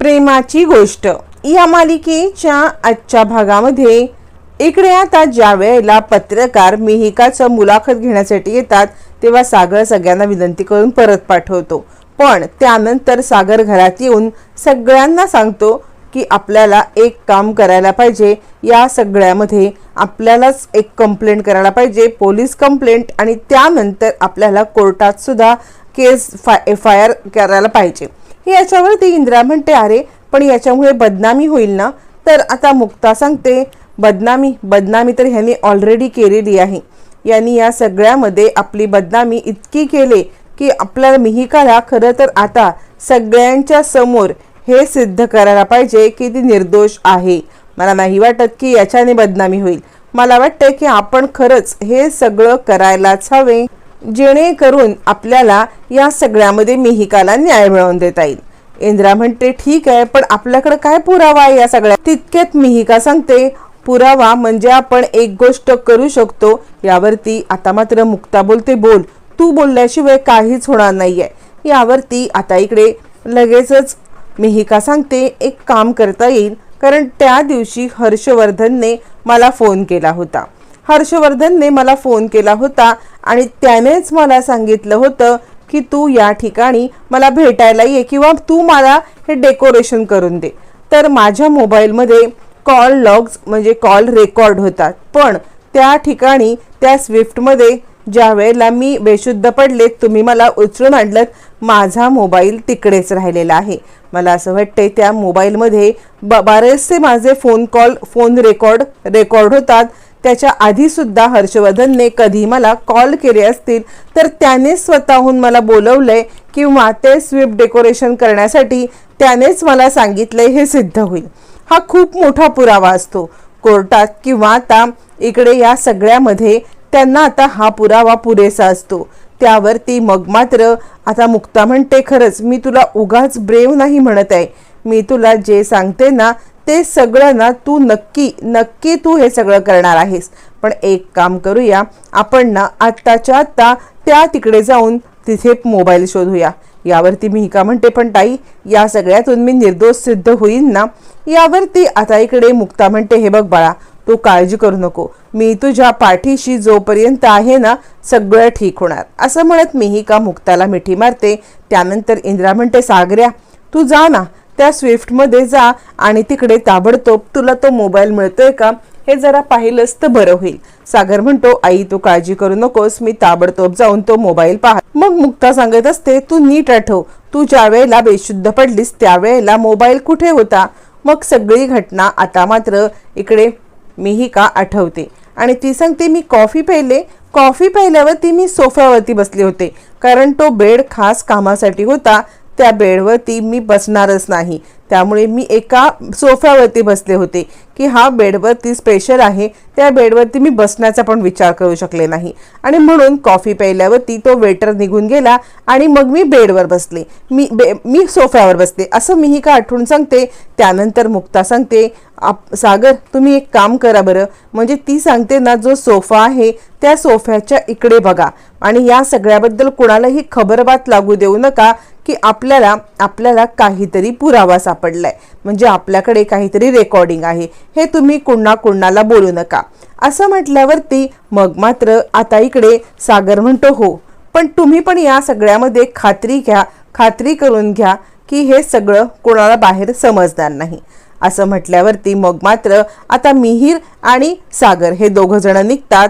प्रेमाची गोष्ट. या मालिकेच्या आजच्या भागामध्ये इकडे आता ज्या वेळेला पत्रकार मिहिकाचं मुलाखत घेण्यासाठी येतात तेव्हा सागर सगळ्यांना विनंती करून परत पाठवतो. पण त्यानंतर सागर घरात येऊन सगळ्यांना सांगतो की आपल्याला एक काम करायला पाहिजे. या सगळ्यामध्ये आपल्यालाच एक कंप्लेंट करायला पाहिजे. पोलीस कंप्लेंट आणि त्यानंतर आपल्याला कोर्टात सुद्धा केस फा एफ आय आर करायला पाहिजे. हे याच्यावरती इंदिरा म्हणते अरे पण याच्यामुळे बदनामी होईल ना? तर आता मुक्ता सांगते बदनामी बदनामी तर ह्यांनी ऑलरेडी केलेली आहे. यांनी या सगळ्यामध्ये आपली बदनामी इतकी केली की आपल्या मिहिकाला खरं तर आता सगळ्यांच्या समोर हे सिद्ध करायला पाहिजे की ती निर्दोष आहे. मला नाही वाटत की याच्याने बदनामी होईल. मला वाटतं की आपण खरंच हे सगळं करायलाच हवे. जेणेकरून आपल्याला या सगळ्यामध्ये मिहिकाला न्याय मिळवून देता येईल. इंद्रा म्हणते ठीक आहे पण आपल्याकडे काय पुरावा आहे या सगळ्या? तितक्यात मिहिका सांगते पुरावा म्हणजे आपण एक गोष्ट करू शकतो यावरती आता मात्र मुक्ता बोलते बोल तू बोलल्याशिवाय काहीच होणार नाहीये. यावरती आता इकडे लगेचच मिहिका सांगते एक काम करता येईल कारण त्या दिवशी हर्षवर्धनने मला फोन केला होता. हर्षवर्धनने मला फोन केला होता आणि त्यानेच मला सांगितलं होतं की तू या ठिकाणी मला भेटायला ये किंवा तू मला हे डेकोरेशन करून दे. तर माझ्या मोबाईलमध्ये कॉल लॉग्स म्हणजे कॉल रेकॉर्ड होतात. पण त्या ठिकाणी त्या स्विफ्टमध्ये ज्या वेळेला मी बेशुद्ध पडले तुम्ही मला उचलून आणलं माझा मोबाईल तिकडेच राहिलेला आहे. मला असं वाटते त्या मोबाईलमध्ये ब बरेचसे माझे phone call phone record record होतात. त्याच्या आधीसुद्धा हर्षवर्धनने कधी मला कॉल केले असतील तर त्याने स्वतःहून मला बोलवलंय किंवा ते स्विफ्ट डेकोरेशन करण्यासाठी त्यानेच मला सांगितलंय हे सिद्ध होईल. हा खूप मोठा पुरावा असतो. कोर्टात किंवा आता इकडे या सगळ्यामध्ये त्यांना आता हा पुरावा पुरेसा असतो. त्यावरती मग मात्र आता मुक्ता म्हणते खरंच मी तुला उगाच ब्रेव नाही म्हणत आहे. मी तुला जे सांगते ना ते सगळं ना तू नक्की नक्की तू हे सगळं करणार आहेस. पण एक काम करूया आपण ना आत्ताच्या आत्ता त्या तिकडे जाऊन तिथे मोबाईल शोधूया. यावरती मी का म्हणते पण ताई या सगळ्यातून मी निर्दोष सिद्ध होईन ना. यावरती आता इकडे मुक्ता म्हणते हे बघ बाळा तू काळजी करू नको. मी तुझ्या पाठीशी जोपर्यंत आहे ना सगळं ठीक होणार. असं म्हणत मीही का मुक्ताला मिठी मारते. त्यानंतर इंदिरा म्हणते सागऱ्या तू जा ना. त्या स्विफ्टमध्ये जा आणि तिकडे ताबडतोब तुला तो मोबाईल मिळतोय का? हे जरा पाहिलंच तर बरं होईल. सागर म्हणतो आई तू काळजी करू नकोस. मी ताबडतोब जाऊन तो मोबाईल पाहा मग मुक्ता सांगत असते तू नीट आठव. तू ज्या वेळेला बेशुद्ध पडलीस त्यावेळेला मोबाईल कुठे होता मग सगळी घटना आता मात्र इकडे मीही का आठवते. आणि ती सांगते मी कॉफी प्यायले. कॉफी प्यायल्यावरती मी सोफ्यावरती बसले होते. कारण तो बेड खास कामासाठी होता. त्या बेडवरती मी बसणारच नाही. त्यामुळे मी एका सोफ्यावरती बसले होते की हा बेडवरती स्पेशल आहे त्या बेडवरती मी बसण्याचा पण विचार करू शकले नाही. आणि म्हणून कॉफी प्यायल्यावरती तो वेटर निघून गेला आणि मग मी बेडवर बसले. मी बे मी सोफ्यावर बसले. असं मीही का आठवून सांगते? त्यानंतर मुक्ता सांगते आप सागर तुम्ही एक काम करा बरं. म्हणजे ती सांगते ना जो सोफा आहे त्या सोफ्याच्या इकडे बघा. आणि या सगळ्याबद्दल कुणालाही खबरबात लागू देऊ नका. की आपल्याला आपल्याला काहीतरी पुरावा सापडलाय. म्हणजे आपल्याकडे काहीतरी रेकॉर्डिंग आहे. हे तुम्ही कुणा कुणाला बोलू नका. असं म्हटल्यावरती मग मात्र आता इकडे सागर म्हणतो हो पण तुम्ही पण या सगळ्यामध्ये खात्री घ्या खात्री करून घ्या की हे सगळं कोणाला बाहेर समजणार नाही. असं म्हटल्यावरती मग मात्र आता मिहीर आणि सागर हे दोघं जण निघतात.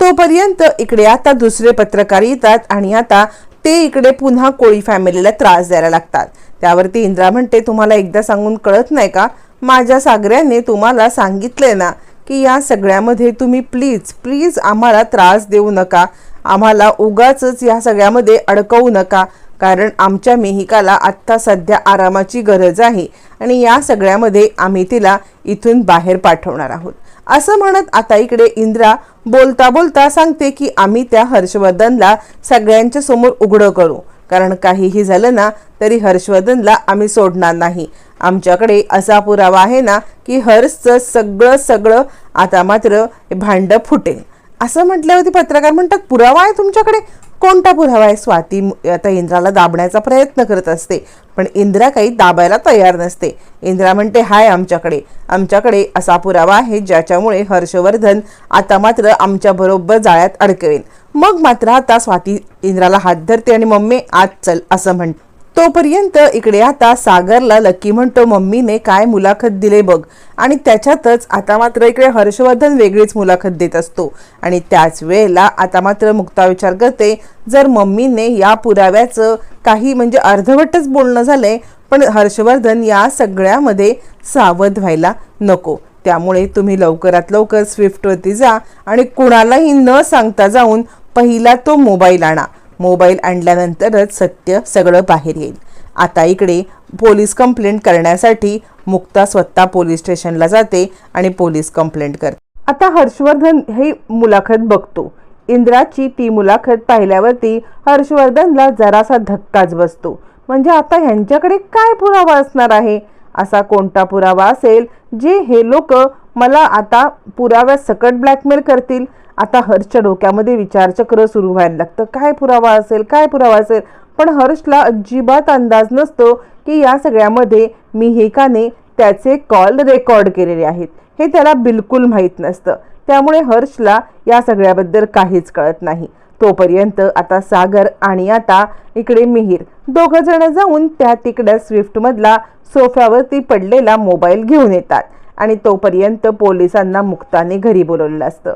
तोपर्यंत इकडे आता दुसरे पत्रकार येतात आणि आता ते इकडे पुन्हा कोळी फॅमिलीला त्रास द्यायला लागतात. त्यावरती इंद्रा म्हणते तुम्हाला एकदा सांगून कळत नाही का? माझ्या सागऱ्याने तुम्हाला सांगितलंय ना की या सगळ्यामध्ये तुम्ही प्लीज प्लीज आम्हाला त्रास देऊ नका. आम्हाला उगाच या सगळ्यामध्ये अडकवू नका. कारण आमच्या मेहिकाला आत्ता सध्या आरामाची गरज आहे आणि या सगळ्यामध्ये आम्ही तिला इथून बाहेर पाठवणार आहोत. असं म्हणत आता इकडे इंद्रा बोलता बोलता सांगते की आम्ही त्या हर्षवर्धनला सगळ्यांच्या समोर उघडं करू. कारण काहीही झालं ना तरी हर्षवर्धनला आम्ही सोडणार नाही. आमच्याकडे असा पुरावा आहे ना की हर्षचं सगळं सगळं आता मात्र भांडं फुटेल. असं म्हटल्यावरती पत्रकार म्हणतात पुरावा आहे तुमच्याकडे? कोणता पुरावा आहे? स्वाती आता इंद्राला दाबण्याचा प्रयत्न करत असते पण इंद्रा काही दाबायला तयार नसते. इंद्रा म्हणते हाय आमच्याकडे आमच्याकडे असा पुरावा आहे ज्याच्यामुळे हर्षवर्धन आता मात्र आमच्या बरोबर जाळ्यात अडकवेल. मग मात्र आता स्वाती इंद्राला हात धरते आणि मम्मी आज चल असं म्हणते. तोपर्यंत इकडे आता सागरला लकी म्हणतो मम्मीने काय मुलाखत दिले बघ. आणि त्याच्यातच आता मात्र इकडे हर्षवर्धन वेगळीच मुलाखत देत असतो. आणि त्याच वेळेला आता मात्र मुक्ता विचार करते जर मम्मीने या पुराव्याचं काही म्हणजे अर्धवटच बोलणं झालंय पण हर्षवर्धन या सगळ्यामध्ये सावध व्हायला नको. त्यामुळे तुम्ही लवकरात लवकर स्विफ्टवरती जा आणि कुणालाही न सांगता जाऊन पहिला तो मोबाईल आणा. मोबाईल आणल्यानंतरच सत्य सगळं बाहेर येईल. आता इकडे पोलीस कंप्लेंट करण्यासाठी मुक्ता स्वतः पोलीस स्टेशनला जाते आणि पोलीस कंप्लेंट करते. आता हर्षवर्धन हे मुलाखत बघतो. इंद्राची ती मुलाखत पाहिल्यावरती हर्षवर्धनला जरासा धक्काच बसतो. म्हणजे आता ह्यांच्याकडे काय पुरावा असणार आहे? असा कोणता पुरावा असेल? जे हे लोक मला आता पुराव्या सकट ब्लॅकमेल करतील. आता हर्षच्या डोक्यामध्ये विचारचक्र सुरू व्हायला लागतं. काय पुरावा असेल? काय पुरावा असेल? पण हर्षला अजिबात अंदाज नसतो की या सगळ्यामध्ये मिहिकाने त्याचे कॉल रेकॉर्ड केलेले आहेत. हे त्याला बिलकुल माहीत नसतं. त्यामुळे हर्षला या सगळ्याबद्दल काहीच कळत नाही. तोपर्यंत आता सागर आणि आता इकडे मिहीर दोघं जण जाऊन त्या तिकड्या स्विफ्टमधला सोफ्यावरती पडलेला मोबाईल घेऊन येतात आणि तोपर्यंत पोलिसांना मुक्ताने घरी बोलवलेलं असतं.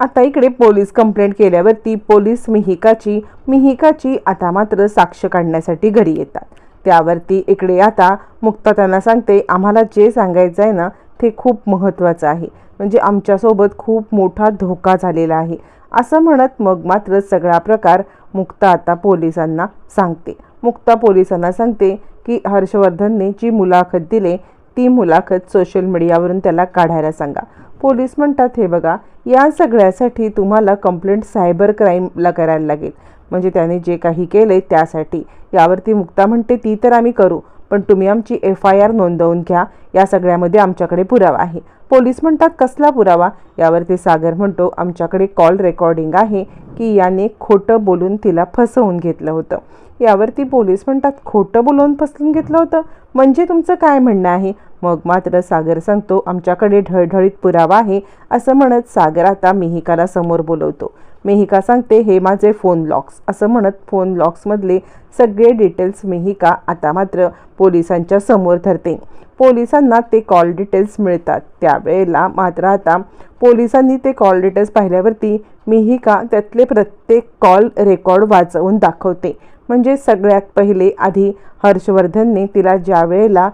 आता इकडे पोलीस कंप्लेंट केल्यावरती पोलीस मिहिकाची मिहिकाची आता मात्र साक्ष काढण्यासाठी घरी येतात. त्यावरती इकडे आता मुक्ता त्यांना सांगते आम्हाला जे सांगायचं आहे ना ते खूप महत्त्वाचं आहे. म्हणजे आमच्यासोबत खूप मोठा धोका झालेला आहे. असं म्हणत मग मात्र सगळा प्रकार मुक्ता आता पोलिसांना सांगते. मुक्ता पोलिसांना सांगते की हर्षवर्धनने जी मुलाखत दिले ती मुलाखत सोशल मीडियावरून त्याला काढायला सांगा. पोलीस म्हणतात हे बघा या सगळ्यासाठी तुम्हाला कंप्लेंट सायबर क्राईमला करायला लागेल. म्हणजे त्याने जे काही केले त्यासाठी. यावरती मुक्ता म्हणते ती तर आम्ही करू पण तुम्ही आमची एफ आय आर नोंदवून घ्या. या सगळ्यामध्ये आमच्याकडे पुरावा आहे. पोलीस म्हणतात कसला पुरावा? यावरती सागर म्हणतो आमच्याकडे कॉल रेकॉर्डिंग आहे की याने खोटं बोलून तिला फसवून घेतलं होतं. यावरती पोलीस म्हणतात खोटं बोलवून फसवून घेतलं होतं? म्हणजे तुमचं काय म्हणणं आहे? मग मात्र सागर सांगतो आमच्याकडे ढळढळीत पुरावा आहे असं म्हणत सागर आता मिहिकाला समोर बोलवतो. मेहिका सांगते हे माझे फोन लॉक्स असं म्हणत फोन लॉक्समधले सगळे डिटेल्स मेहिका आता मात्र पोलिसांच्या समोर धरते. पोलिसांना ते कॉल डिटेल्स मिळतात. त्यावेळेला मात्र आता पोलिसांनी ते कॉल डिटेल्स पाहिल्यावरती मिहिका त्यातले प्रत्येक कॉल रेकॉर्ड वाचवून दाखवते. म्हणजे सगळ्यात पहिले आधी हर्षवर्धनने तिला ज्या वेळेला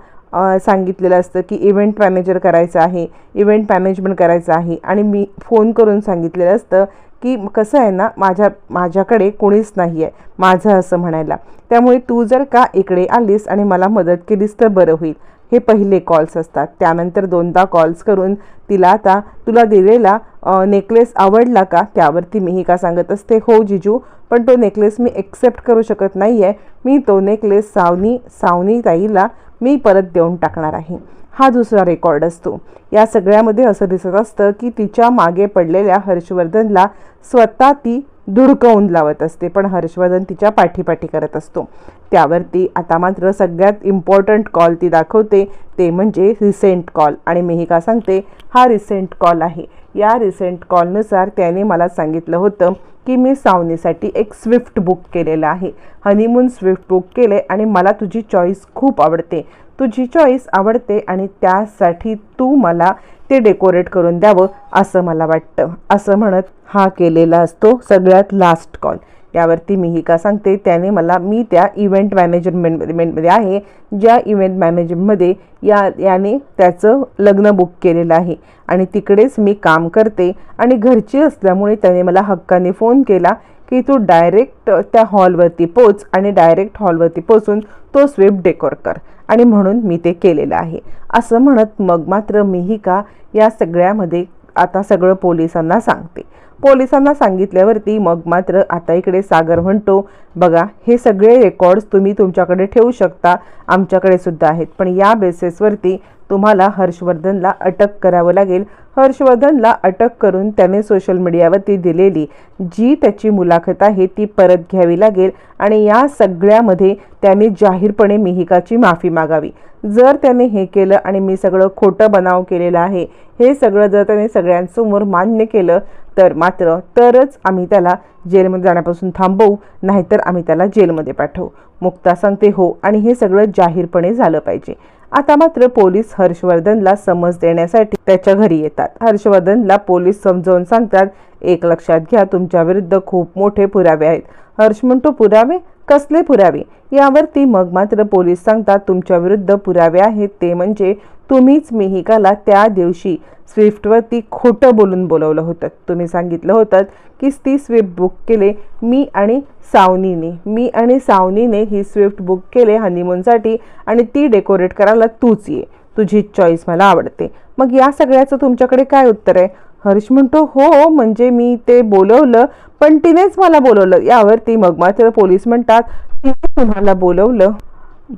सांगितलेलं असतं की इव्हेंट मॅनेजर करायचं आहे इव्हेंट मॅनेजमेंट करायचं आहे. आणि मी फोन करून सांगितलेलं असतं की कसं आहे ना माझ्या माझ्याकडे कोणीच नाही आहे माझं असं म्हणायला. त्यामुळे तू जर का इकडे आलीस आणि मला मदत केलीस तर बरं होईल. हे पहिले कॉल्स असतात. त्यानंतर दोनदा कॉल्स करून तिला आता तुला दिलेला नेकलेस आवडला का? त्यावरती मीही का सांगत असते? हो जिजू पण तो नेकलेस मी एक्सेप्ट करू शकत नाही आहे मी तो नेकलेस सावनी सावनी ताईला मी परत देऊन टाकणार आहे. हा दुसरा रेकॉर्ड असतो. या सगळ्यामध्ये असं दिसत असतं की तिच्यामागे पडलेल्या हर्षवर्धनला स्वतः ती धुडकवून लावत असते पण हर्षवर्धन तिच्या पाठीपाठी करत असतो. त्यावरती आता मात्र सगळ्यात इम्पॉर्टंट कॉल ती दाखवते ते म्हणजे रिसेंट कॉल आणि मेहिका सांगते हा रिसेंट कॉल आहे. या रिसेंट कॉलनुसार त्याने मला सांगितलं होतं की मी सावनीसाठी एक स्विफ्ट बुक केलेलं आहे. हनीमून स्विफ्ट बुक केले आणि मला तुझी चॉईस खूप आवडते. तुझी चॉईस आवडते आणि त्यासाठी तू मला ते डेकोरेट करून द्यावं असं मला वाटतं. असं म्हणत हा केलेला असतो सगळ्यात लास्ट कॉल यावरती मी का सांगते? त्याने मला मी त्या इव्हेंट मॅनेजमेंटमध्ये आहे. ज्या इव्हेंट मॅनेजमेंटमध्ये या याने त्याचं लग्न बुक केलेलं आहे. आणि तिकडेच मी काम करते. आणि घरची असल्यामुळे त्याने मला हक्काने फोन केला की तू डायरेक्ट त्या हॉलवरती पोच आणि डायरेक्ट हॉलवरती पोचून तो स्विफ्ट डेकोर कर. आणि म्हणून मी ते केलेलं आहे. असं म्हणत मग मात्र मीही का या सगळ्यामध्ये आता सगळं पोलिसांना सांगते. पोलिसांना सांगितल्यावरती मग मात्र आता इकडे सागर म्हणतो बघा हे सगळे रेकॉर्ड्स तुम्ही तुमच्याकडे ठेवू शकता आमच्याकडे सुद्धा आहेत. पण या बेसिसवरती तुम्हाला हर्षवर्धनला अटक करावं लागेल. हर्षवर्धनला अटक करून त्याने सोशल मीडियावरती दिलेली जी त्याची मुलाखत आहे ती परत घ्यावी लागेल आणि या सगळ्यामध्ये त्याने जाहीरपणे मिहिकाची माफी मागावी. जर त्याने हे केलं आणि मी सगळं खोटं बनाव केलेलं आहे हे सगळं जर त्याने सगळ्यांसमोर मान्य केलं तर मात्र तरच आम्ही त्याला जेलमध्ये जाण्यापासून थांबवू नाहीतर आम्ही त्याला जेलमध्ये पाठवू. मुक्ता सांगते हो आणि हे सगळं जाहीरपणे झालं पाहिजे. आता मात्र पोलीस हर्षवर्धनला समज देण्यासाठी त्याच्या घरी येतात. हर्षवर्धनला पोलीस समजावून सांगतात एक लक्षात घ्या तुमच्या विरुद्ध खूप मोठे पुरावे आहेत. हर्ष म्हणतो पुरावे? कसले पुरावे? यावरती मग मात्र पोलीस सांगतात तुमच्या विरुद्ध पुरावे आहेत ते म्हणजे तुम्हीच मिहिकाला त्या दिवशी स्विफ्टवरती खोटं बोलून बोलवलं होतं. तुम्ही सांगितलं होतं की ती स्विफ्ट बुक केले मी आणि सावनीने. मी आणि सावनीने ही स्विफ्ट बुक केले हनीमूनसाठी आणि ती डेकोरेट करायला तूच ये. तुझी चॉईस मला आवडते. मग या सगळ्याचं तुमच्याकडे काय उत्तर आहे? हर्ष म्हणतो हो म्हणजे मी ते बोलवलं पण तिनेच मला बोलवलं. यावरती मग मात्र पोलीस म्हणतात तिने तुम्हाला बोलवलं.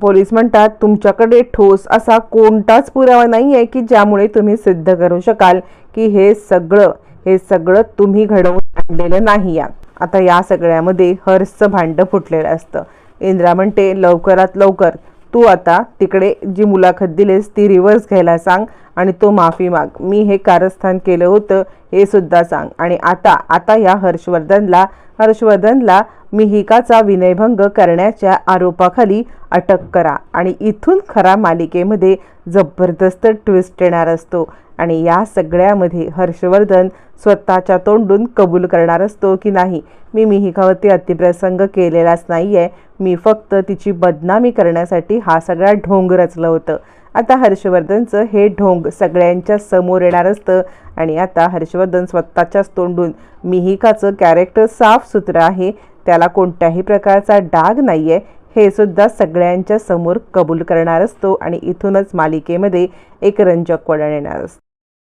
पोलीस म्हणतात तुमच्याकडे ठोस असा कोणताच पुरावा नाही आहे की ज्यामुळे तुम्ही सिद्ध करू शकाल की हे सगळं हे सगळं तुम्ही घडवून आणलेलं नाही या आता या सगळ्यामध्ये हर्षचं भांडं फुटलेलं असतं. इंद्रा म्हणते लवकरात लवकर तू आता तिकडे जी मुलाखत दिलीस ती रिव्हर्स घ्यायला सांग आणि तो माफी माग. मी हे कारस्थान केलं होतं हे सुद्धा सांग. आणि आता आता या हर्षवर्धनला हर्षवर्धनला मिहिकाचा विनयभंग करण्याच्या आरोपाखाली अटक करा. आणि इथून खरा मालिकेमध्ये जबरदस्त ट्विस्ट येणार असतो. आणि या सगळ्यामध्ये हर्षवर्धन स्वतःच्या तोंडून कबूल करणार असतो की नाही? मी मिहिकावरती अतिप्रसंग केलेलाच नाही आहे मी फक्त तिची बदनामी करण्यासाठी हा सगळा ढोंग रचलं होतं. आता हर्षवर्धनचं हे ढोंग सगळ्यांच्या समोर येणार असतं. आणि आता हर्षवर्धन स्वतःच्याच तोंडून मिहिकाचं कॅरेक्टर साफ सुथरं आहे. त्याला कोणत्याही प्रकारचा डाग नाही आहे हे सुद्धा सगळ्यांच्या समोर कबूल करणार असतो आणि इथूनच मालिकेमध्ये एक रंजक वळण येणार असतं.